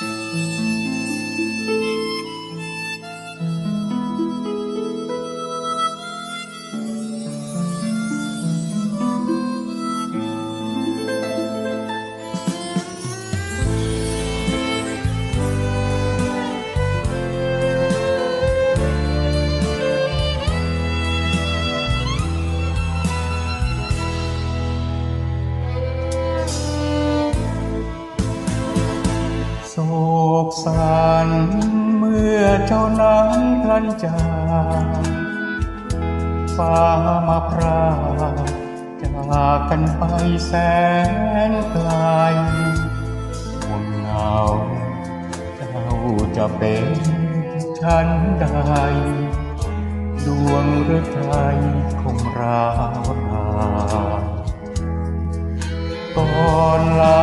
โกสันเมื่อเจ้านั้นพลันจากฟ้ามาพรากจากกันไปแสนไกลห่วงเหงาเจ้าจะเป็นฉันใดดวงหรือไทยคงราวราก่อนลา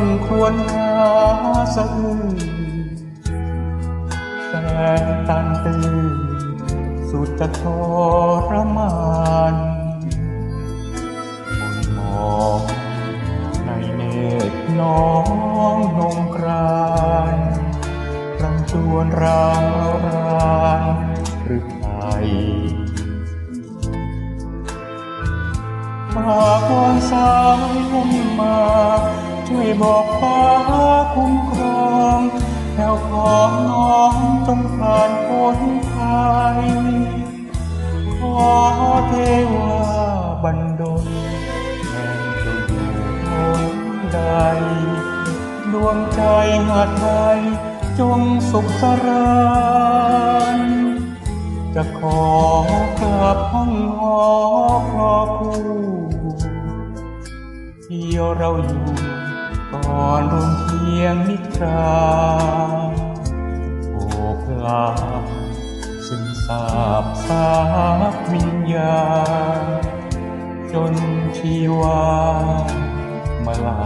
ำควรหาสะอื้นแสนตันตื่นสุดจะทรมานมนมองในเนตรน้องนงกรานรังจวนราวรานหรือไทยฝากวอนสายลมมา ช่วยบอกฟ้าคุ้มครองแถวของน้องจงผ่านพ้นภัยขอเทวาบันดลแห่งจะอยู่คนใด ดวงใจหาไทยจงสุขสราน ที่เราอยู่ก่อนร่วมเพียงนิทราโอบลาซึ่งสาบสาบวิญญาณจนชีวามาลา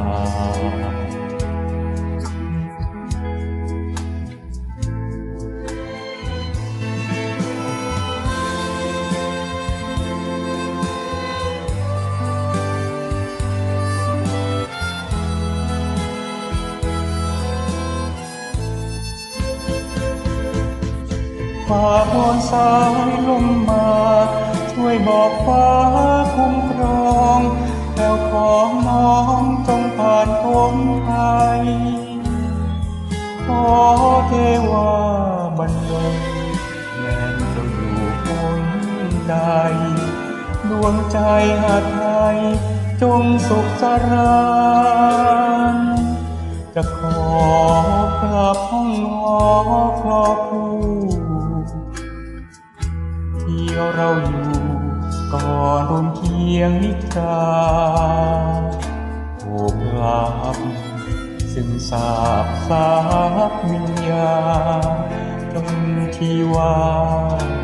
ฝ่าบนสายลมมา ช่วยบอกฟ้าคุ้มครองแล้วของน้องจงผ่านพ้นไปขอเทวาบันดลแม้จะอยู่คนใด ดวงใจหาไทยจงสุขสรานจะขอกลับห้องหอครอบครู ที่เราอยู่ก่อนร่วมเคียงนิทราโอบรับซึ่งสาบสาบวิญญาณจงที่วามา